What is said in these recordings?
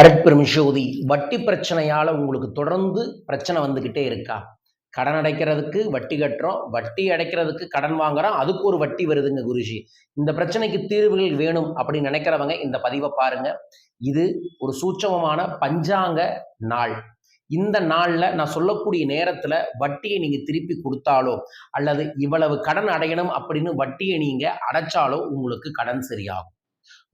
அருட்பெருமிஷோதி வட்டி பிரச்சனையால் உங்களுக்கு தொடர்ந்து பிரச்சனை வந்துக்கிட்டே இருக்கா? கடன் அடைக்கிறதுக்கு வட்டி கட்டுறோம் வட்டி அடைக்கிறதுக்கு கடன் வாங்குறோம் அதுக்கு ஒரு வட்டி வருதுங்க குருஜி. இந்த பிரச்சனைக்கு தீர்வுகள் வேணும் அப்படின்னு நினைக்கிறவங்க இந்த பதிவை பாருங்க. இது ஒரு சூட்சமமான பஞ்சாங்க நாள். இந்த நாளில் நான் சொல்லக்கூடிய நேரத்தில் வட்டியை நீங்கள் திருப்பி கொடுத்தாலோ அல்லது இவ்வளவு கடன் அடையணும் அப்படின்னு வட்டியை நீங்கள் அடைச்சாலோ உங்களுக்கு கடன் சரியாகும்.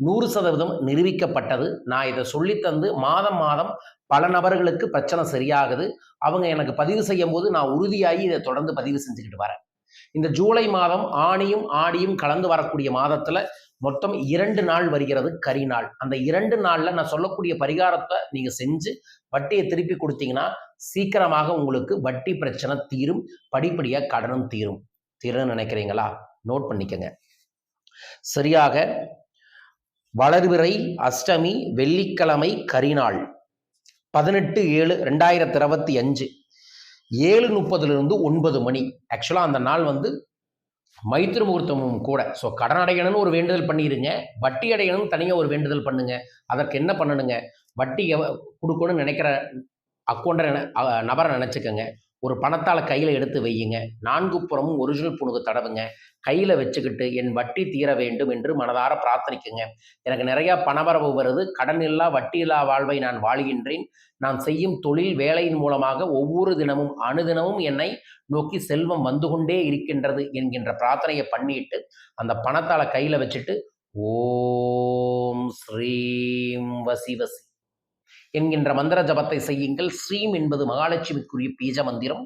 நூறு சதவீதம் நிரூபிக்கப்பட்டது. நான் இதை சொல்லித்தந்து மாதம் மாதம் பல நபர்களுக்கு பிரச்சனை சரியாகுது. அவங்க எனக்கு பதிவு செய்யும் போது நான் உறுதியாகி இதை தொடர்ந்து பதிவு செஞ்சுக்கிட்டு வரேன். இந்த ஜூலை மாதம் ஆணியும் ஆடியும் கலந்து வரக்கூடிய மாதத்துல மொத்தம் இரண்டு நாள் வருகிறது கரி நாள். அந்த இரண்டு நாள்ல நான் சொல்லக்கூடிய பரிகாரத்தை நீங்க செஞ்சு வட்டியை திருப்பி கொடுத்தீங்கன்னா சீக்கிரமாக உங்களுக்கு வட்டி பிரச்சனை தீரும் படிப்படியா கடனும் தீரும். தீரன்னு நினைக்கிறீங்களா? நோட் பண்ணிக்கங்க. சரியாக வளர்விறை அஷ்டமி வெள்ளிக்கிழமை கரிநாள். பதினெட்டு ஏழு ரெண்டாயிரத்தி இருபத்தி அஞ்சு ஏழு முப்பதுலேருந்து ஒன்பது மணி. ஆக்சுவலாக அந்த நாள் வந்து மைத்திரி முகூர்த்தமும் கூட. ஸோ கடன் அடையணும்னு ஒரு வேண்டுதல் பண்ணிடுங்க. வட்டி அடையணும்னு தனியாக ஒரு வேண்டுதல் பண்ணுங்க. அதற்கு என்ன பண்ணணுங்க? வட்டி எவ கொடுக்கணும்னு நினைக்கிற அக்கௌண்ட்டை நபரை நினச்சிக்கோங்க. ஒரு பணத்தால் கையில் எடுத்து வையுங்க. நான்கு புறமும் ஒரிஜினல் புணுகு தடவுங்க. கையில் வச்சுக்கிட்டு என் வட்டி தீர வேண்டும் என்று மனதார பிரார்த்தனைக்குங்க எனக்கு நிறையா பணவரவு வருது. கடன் இல்லா வட்டி இல்லா வாழ்வை நான் வாழ்கின்றேன். நான் செய்யும் தொழில் வேலையின் மூலமாக ஒவ்வொரு தினமும் அணுதினமும் என்னை நோக்கி செல்வம் வந்து கொண்டே இருக்கின்றது என்கின்ற பிரார்த்தனையை பண்ணிட்டு அந்த பணத்தால கையில் வச்சுட்டு ஓம் ஸ்ரீம் வசி வசி. என்கின்ற மந்திர ஜபத்தை செய்யுங்கள். ஸ்ரீம் என்பது மகாலட்சுமிக்குரிய பீஜ மந்திரம்.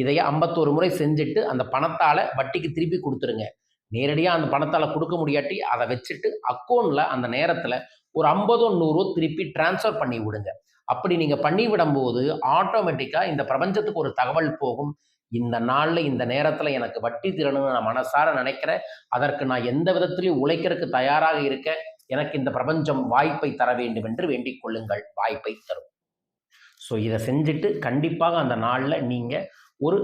இதையே ஐம்பத்தோரு முறை செஞ்சுட்டு அந்த பணத்தால் வட்டிக்கு திருப்பி கொடுத்துருங்க. நேரடியாக அந்த பணத்தால் கொடுக்க முடியாட்டி அதை வச்சுட்டு அக்கௌண்ட்டில் அந்த நேரத்தில் ஒரு ஐம்பதோ நூறோ திருப்பி டிரான்ஸ்ஃபர் பண்ணி விடுங்க. அப்படி நீங்கள் பண்ணி விடும்போது ஆட்டோமேட்டிக்காக இந்த பிரபஞ்சத்துக்கு ஒரு தகவல் போகும். இந்த நாளில் இந்த நேரத்தில் எனக்கு வட்டி திறனுன்னு நான் மனசார நினைக்கிறேன். அதற்கு நான் எந்த விதத்திலையும் உழைக்கிறதுக்கு தயாராக இருக்கேன் எனக்கு இந்த பிரபஞ்சம் வாய்ப்பை தர வேண்டும் என்று வேண்டிக் கொள்ளுங்கள் வாய்ப்பை தரும். ஸோ இதை செஞ்சுட்டு கண்டிப்பாக அந்த நாளில் நீங்கள் ஒரு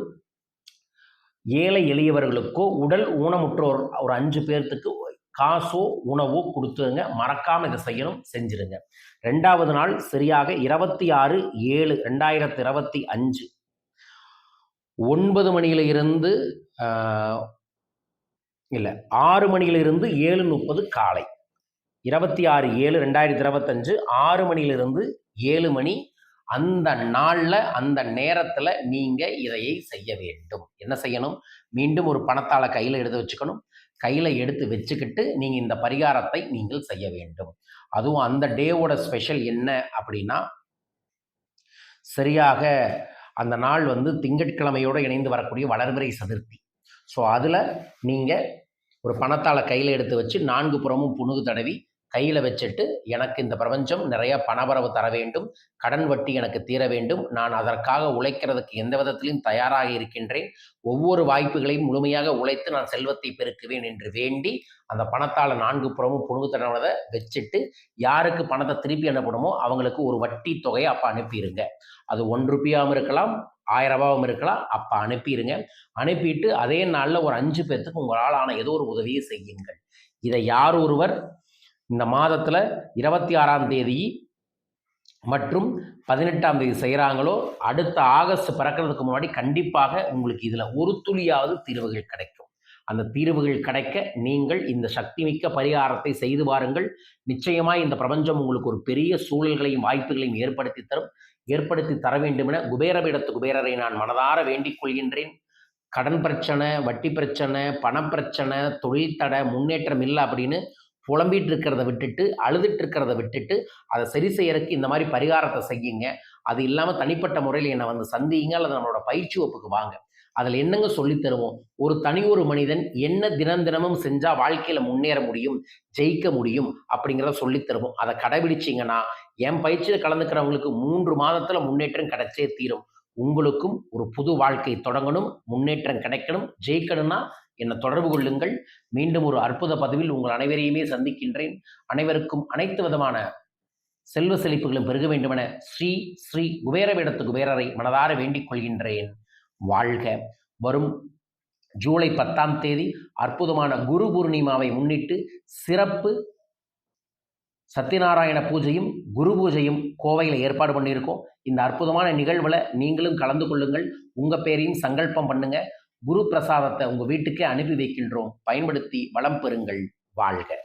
ஏழை எளியவர்களுக்கோ உடல் ஊனமுற்றோர் ஒரு அஞ்சு பேர்த்துக்கு காசோ உணவோ கொடுத்துருங்க. மறக்காமல் இதை செய்யணும் செஞ்சிருங்க. ரெண்டாவது நாள் சரியாக இருபத்தி ஆறு ஏழு ரெண்டாயிரத்தி இருபத்தி அஞ்சு ஒன்பது மணியிலிருந்து இல்லை ஆறு மணியிலிருந்து ஏழு முப்பது காலை. இருபத்தி ஆறு ஏழு ரெண்டாயிரத்தி இருபத்தஞ்சு ஆறு மணியிலிருந்து ஏழு மணி. அந்த நாளில் அந்த நேரத்தில் நீங்கள் இதையை செய்ய வேண்டும். என்ன செய்யணும்? மீண்டும் ஒரு பணத்தால் கையில் எடுத்து வச்சுக்கணும். கையில் எடுத்து வச்சுக்கிட்டு நீங்கள் இந்த பரிகாரத்தை நீங்கள் செய்ய வேண்டும். அதுவும் அந்த டேவோட ஸ்பெஷல் என்ன அப்படின்னா சரியாக அந்த நாள் வந்து திங்கட்கிழமையோடு இணைந்து வரக்கூடிய வளர்பிறை சதுர்த்தி. ஸோ அதில் நீங்கள் ஒரு பணத்தால் கையில் எடுத்து வச்சு நான்கு புறமும் புணுகு தடவி கையில் வச்சுட்டு எனக்கு இந்த பிரபஞ்சம் நிறைய பணவரவு தர வேண்டும். கடன் வட்டி எனக்கு தீர வேண்டும். நான் அதற்காக உழைக்கிறதுக்கு எந்த விதத்திலையும் தயாராக இருக்கின்றேன். ஒவ்வொரு வாய்ப்புகளையும் முழுமையாக உழைத்து நான் செல்வத்தை பெருக்குவேன் என்று வேண்டி அந்த பணத்தால் நான்கு புறமும் புணுகு வச்சுட்டு யாருக்கு பணத்தை திருப்பி அனுப்பணுமோ அவங்களுக்கு ஒரு வட்டி தொகையை அப்போ அனுப்பிடுங்க அது ஒன் ருப்பியாகவும் இருக்கலாம் ஆயிரம் ரூபாவும் இருக்கலாம் அப்போ அனுப்பிடுங்க அனுப்பிட்டு அதே நாளில் ஒரு அஞ்சு பேர்த்துக்கு உங்களால் ஆன ஏதோ ஒரு உதவியை செய்யுங்கள். இதை யார் ஒருவர் இந்த மாதத்தில் இருபத்தி ஆறாம் தேதி மற்றும் பதினெட்டாம் தேதி செய்கிறாங்களோ அடுத்த ஆகஸ்ட் பிறக்கிறதுக்கு முன்னாடி கண்டிப்பாக உங்களுக்கு இதில் ஒரு துளியாவது தீர்வுகள் கிடைக்கும். அந்த தீர்வுகள் கிடைக்க நீங்கள் இந்த சக்தி மிக்க பரிகாரத்தை செய்து பாருங்கள் நிச்சயமாக இந்த பிரபஞ்சம் உங்களுக்கு ஒரு பெரிய சூழல்களையும் வாய்ப்புகளையும் ஏற்படுத்தி தரும். ஏற்படுத்தி தர வேண்டும் என குபேரபிடத்து குபேரரை நான் மனதார வேண்டிக் கொள்கின்றேன். கடன் பிரச்சனை வட்டி பிரச்சனை பணப்பிரச்சனை தொழில் தடை முன்னேற்றம் இல்லை அப்படின்னு புலம்பிகிட்டு இருக்கிறத விட்டுட்டு அழுதுட்டு இருக்கிறத விட்டுட்டு அதை சரி செய்யறதுக்கு இந்த மாதிரி பரிகாரத்தை செய்யுங்க. அது இல்லாமல் தனிப்பட்ட முறையில் என்னை வந்து சந்திங்க அல்லது நம்மளோட பயிற்சி வகுப்புக்கு வாங்க. அதில் என்னங்க சொல்லி தருவோம்? ஒரு தனி ஒரு மனிதன் என்ன தினம் தினமும் செஞ்சால் வாழ்க்கையில் முன்னேற முடியும் ஜெயிக்க முடியும் அப்படிங்கிறத சொல்லி தருவோம். அதை கடைபிடிச்சிங்கன்னா என் பயிற்சியில் கலந்துக்கிறவங்களுக்கு மூன்று மாதத்தில் முன்னேற்றம் கிடைச்சே தீரும். உங்களுக்கும் ஒரு புது வாழ்க்கை தொடங்கணும் முன்னேற்றம் கிடைக்கணும். ஜெயிக்கணும்னா என்னை தொடர்பு கொள்ளுங்கள். மீண்டும் ஒரு அற்புத பதவியில் உங்கள் அனைவரையுமே சந்திக்கின்றேன். அனைவருக்கும் அனைத்து விதமான செல்வ செழிப்புகளும் பெருக வேண்டுமென ஸ்ரீ ஸ்ரீ குபேரவிடத்து குபேரரை மனதார வேண்டிக் கொள்கின்றேன். வாழ்க. வரும் ஜூலை பத்தாம் தேதி அற்புதமான குரு பூர்ணிமாவை முன்னிட்டு சிறப்பு சத்யநாராயண பூஜையும் குரு பூஜையும் கோவையில் ஏற்பாடு பண்ணியிருக்கோம். இந்த அற்புதமான நிகழ்வில் நீங்களும் கலந்து கொள்ளுங்கள். உங்கள் பேரையும் சங்கல்பம் பண்ணுங்கள் குரு பிரசாதத்தை உங்கள் வீட்டுக்கே அனுப்பி வைக்கின்றோம். பயன்படுத்தி வளம் பெறுங்கள் வாழ்க.